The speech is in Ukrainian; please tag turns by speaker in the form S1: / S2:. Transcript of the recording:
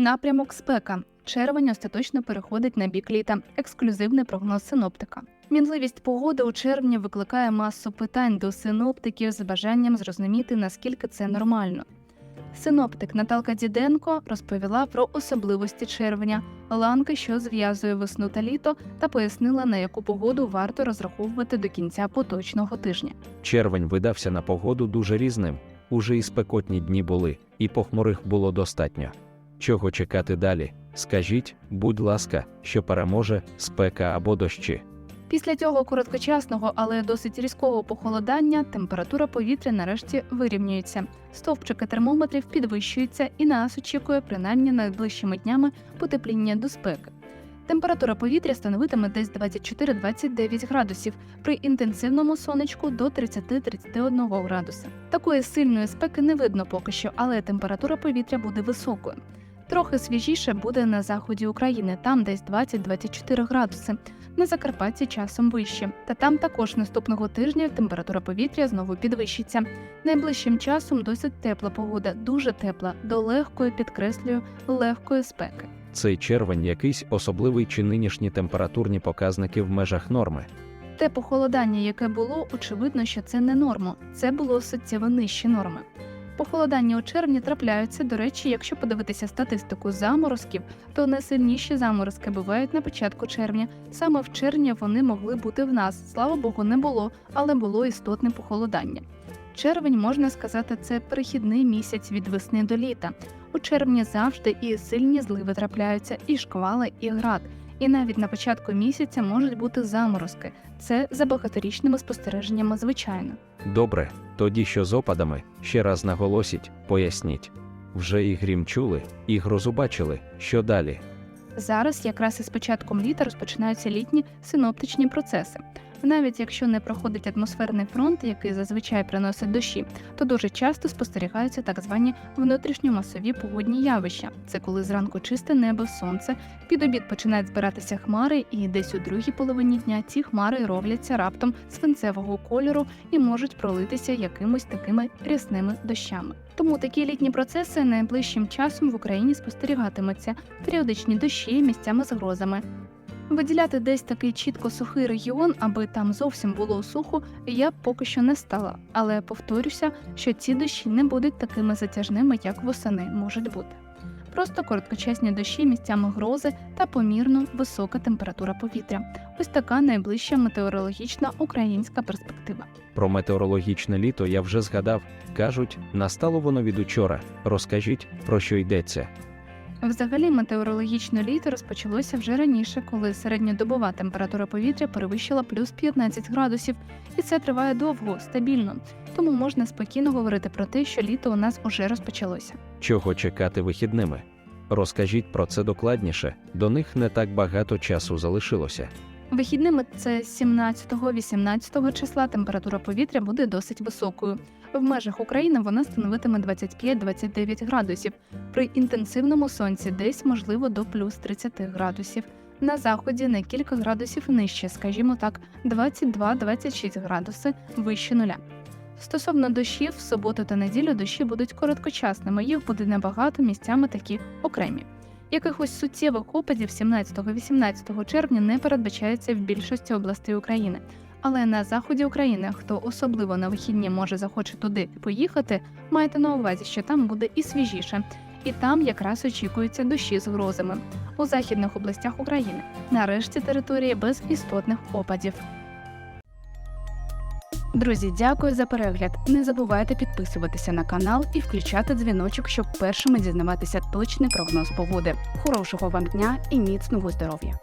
S1: Напрямок спека. Червень остаточно переходить на бік літа. Ексклюзивний прогноз синоптика. Мінливість погоди у червні викликає масу питань до синоптиків з бажанням зрозуміти, наскільки це нормально. Синоптик Наталка Діденко розповіла про особливості червня, ланки, що зв'язує весну та літо, та пояснила, на яку погоду варто розраховувати до кінця поточного тижня.
S2: Червень видався на погоду дуже різним. Уже і спекотні дні були, і похмурих було достатньо. Чого чекати далі? Скажіть, будь ласка, що переможе спека або дощі.
S1: Після цього короткочасного, але досить різкого похолодання температура повітря нарешті вирівнюється. Стовпчики термометрів підвищуються і нас очікує принаймні найближчими днями потепління до спеки. Температура повітря становитиме десь 24-29 градусів, при інтенсивному сонечку до 30-31 градуса. Такої сильної спеки не видно поки що, але температура повітря буде високою. Трохи свіжіше буде на заході України, там десь 20-24 градуси. На Закарпатті часом вище, та там також наступного тижня температура повітря знову підвищиться. Найближчим часом досить тепла погода, дуже тепла, до легкої підкреслюю легкої спеки.
S2: Цей червень якийсь особливий чи нинішні температурні показники в межах норми.
S1: Те похолодання, яке було, очевидно, що це не норма, це було суттєво нижче норми. Похолодання у червні трапляються, до речі, якщо подивитися статистику заморозків, то найсильніші заморозки бувають на початку червня. Саме в червні вони могли бути в нас. Слава Богу, не було, але було істотне похолодання. Червень, можна сказати, це перехідний місяць від весни до літа. У червні завжди і сильні зливи трапляються, і шквали, і град. І навіть на початку місяця можуть бути заморозки. Це за багаторічними спостереженнями звичайно.
S2: Добре, тоді що з опадами, ще раз наголосіть, поясніть. Вже і грім чули, і грозу бачили, що далі.
S1: Зараз якраз із початком літа розпочинаються літні синоптичні процеси. Навіть якщо не проходить атмосферний фронт, який зазвичай приносить дощі, то дуже часто спостерігаються так звані внутрішньомасові погодні явища. Це коли зранку чисте небо, сонце, під обід починають збиратися хмари, і десь у другій половині дня ці хмари робляться раптом свинцевого кольору і можуть пролитися якимось такими рясними дощами. Тому такі літні процеси найближчим часом в Україні спостерігатимуться періодичні дощі місцями з грозами. Виділяти десь такий чітко сухий регіон, аби там зовсім було сухо, я поки що не стала. Але повторюся, що ці дощі не будуть такими затяжними, як восени можуть бути. Просто короткочасні дощі місцями грози та помірно висока температура повітря. Ось така найближча метеорологічна українська перспектива.
S2: Про метеорологічне літо я вже згадав. Кажуть, настало воно від учора. Розкажіть, про що йдеться.
S1: Взагалі, метеорологічне літо розпочалося вже раніше, коли середньодобова температура повітря перевищила плюс 15 градусів, і це триває довго, стабільно. Тому можна спокійно говорити про те, що літо у нас уже розпочалося.
S2: Чого чекати вихідними? Розкажіть про це докладніше, до них не так багато часу залишилося.
S1: Вихідними це 17-18 числа температура повітря буде досить високою. В межах України вона становитиме 25-29 градусів. При інтенсивному сонці десь можливо до плюс 30 градусів. На заході на кілька градусів нижче, скажімо так, 22-26 градуси вище нуля. Стосовно дощів, в суботу та неділю дощі будуть короткочасними, їх буде небагато, місцями такі окремі. Якихось суттєвих опадів 17-18 червня не передбачається в більшості областей України. Але на заході України, хто особливо на вихідні може захоче туди поїхати, майте на увазі, що там буде і свіжіше, і там якраз очікуються дощі з грозами у західних областях України. Нарешті території без істотних опадів. Друзі, дякую за перегляд. Не забувайте підписуватися на канал і включати дзвіночок, щоб першими дізнаватися точний прогноз погоди. Хорошого вам дня і міцного здоров'я!